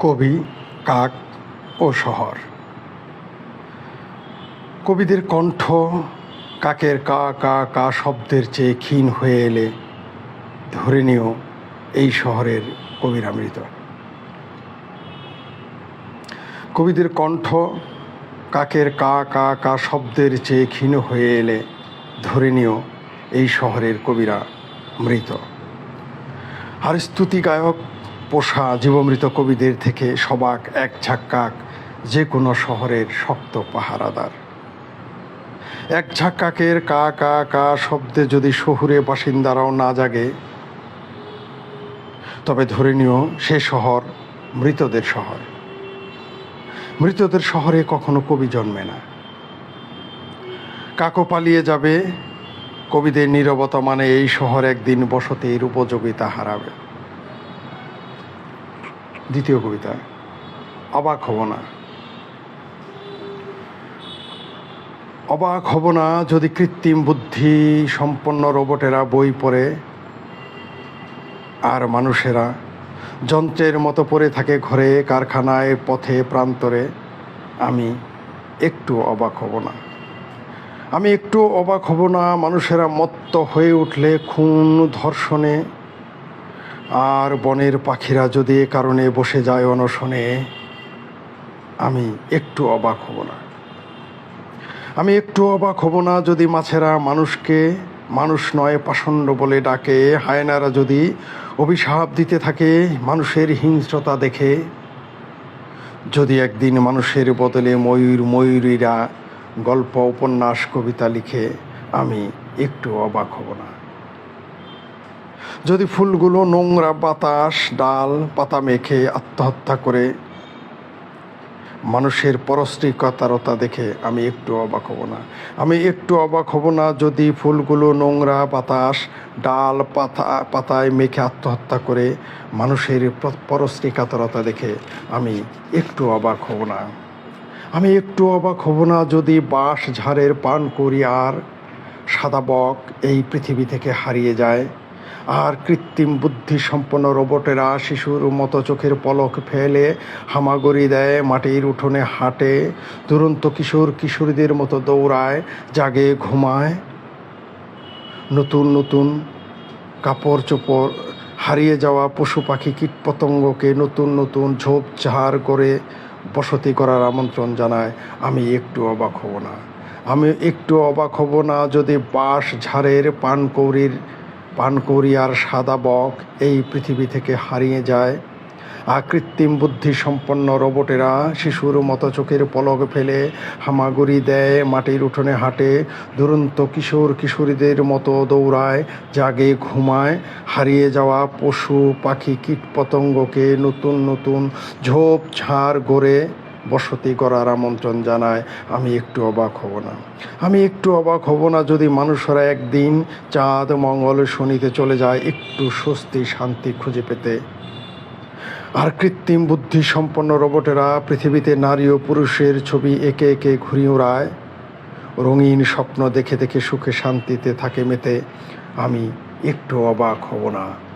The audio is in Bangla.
কবি, কাক ও শহর। কবিদের কণ্ঠ কাকের কা কা কা শব্দের চেয়ে ক্ষীণ হয়ে এলে ধরে নিও এই শহরের কবিরামৃত। কবিদের কণ্ঠ কাকের কা কা কা শব্দের চেয়ে ক্ষীণ হয়ে এলে ধরে নিও এই শহরের কবিরা মৃত আর স্তুতি গায়ক পোষা জীবমৃত কবিদের থেকে সবাক এক ঝাক্কাক, যে কোনো শহরের শক্ত পাহারাদার। এক ঝাক্কাকের কা কা কা শব্দে যদি শহুরে বাসিন্দারাও না জাগে, তবে ধরে নিও সে শহর মৃতদের শহর। মৃতদের শহরে কখনো কবি জন্মে না। কাকো পালিয়ে যাবে, কবিদের নীরবতা মানে এই শহর একদিন বসতির উপযোগিতা হারাবে। দ্বিতীয় কবিতা। অবাক হব না। অবাক হব না যদি কৃত্রিম বুদ্ধি সম্পন্ন রোবটেরা বই পড়ে, আর মানুষেরা যন্ত্রের মতো পড়ে থাকে ঘরে, কারখানায়, পথে, প্রান্তরে। আমি একটু অবাক হব না। আমি একটু অবাক হব না, মানুষেরা মত্ত হয়ে উঠলে, খুন, ধর্ষণে আর বনের পাখিরা যদি এ কারণে বসে যায় অনশনে, আমি একটু অবাক হব না। আমি একটু অবাক হব না যদি মাছেরা মানুষকে, মানুষ নয় পাষণ্ড বলে ডাকে, হায়নারা যদি অভিশাপ দিতে থাকে, মানুষের হিংস্রতা দেখে। যদি একদিন মানুষের বদলে ময়ূর ময়ূরীরা গল্প, উপন্যাস, কবিতা লিখে, আমি একটু অবাক হব না। যদি ফুলগুলো নোংরা বাতাস, ডাল, পাতা মেখে আত্মহত্যা করে, মানুষের পরশ্রীকতারতা দেখে আমি একটু অবাক হব না। আমি একটু অবাক হব না যদি ফুলগুলো নোংরা বাতাস, ডাল, পাতা, পাতায় মেখে আত্মহত্যা করে মানুষের পরশ্রীকাতরতা দেখে আমি একটু অবাক হব না। আমি একটু অবাক হব না যদি বাঁশ ঝাড়ের পান করি আর সাদা বক এই পৃথিবী থেকে হারিয়ে যায়। আর কৃত্রিম বুদ্ধি সম্পন্ন রোবটেরা শিশুর মতো চোখের পলক ফেলে হামাগুড়ি দেয়, মাটির উঠোনে হাঁটে। দুরন্ত কিশোর কিশোরীদের মতো দৌড়ায়, জাগে, ঘুমায়। নতুন নতুন কাপড় চোপড় হারিয়ে যাওয়া পশু পাখি কীটপতঙ্গকে নতুন নতুন ঝোপঝাড় করে বসতি করার আমন্ত্রণ জানায়। আমি একটু অবাক হব না। আমি একটু অবাক হব না যদি বাঁশ ঝাড়ের পানকৌড়ির পানকৌড়ি আর সাদা বক এই পৃথিবী থেকে হারিয়ে যায়। আকৃত্রিম বুদ্ধি সম্পন্ন রোবটেরা শিশুর মতো চোখের পলক ফেলে হামাগুড়ি দেয়, মাটির উঠোনে হাঁটে, দুরন্ত কিশোর কিশোরীদের মতো দৌড়ায়, জাগে, ঘুমায়। হারিয়ে যাওয়া পশু, পাখি, কীটপতঙ্গকে নতুন নতুন ঝোপ ঝাড় গড়ে বসতি করার আমন্ত্রণ জানায়, আমি একটু অবাক হব না। আমি একটু অবাক হব না যদি মানুষরা একদিন চাঁদ, মঙ্গল, শনিতে চলে যায় একটু স্বস্তি, শান্তি খুঁজে পেতে। আর কৃত্রিম বুদ্ধি সম্পন্ন রোবটেরা পৃথিবীতে নারী ও পুরুষের ছবি একে একে ঘুরিয়ে ওড়ায়। রঙিন স্বপ্ন দেখে দেখে সুখে শান্তিতে থাকে মেতে। আমি একটু অবাক হব না।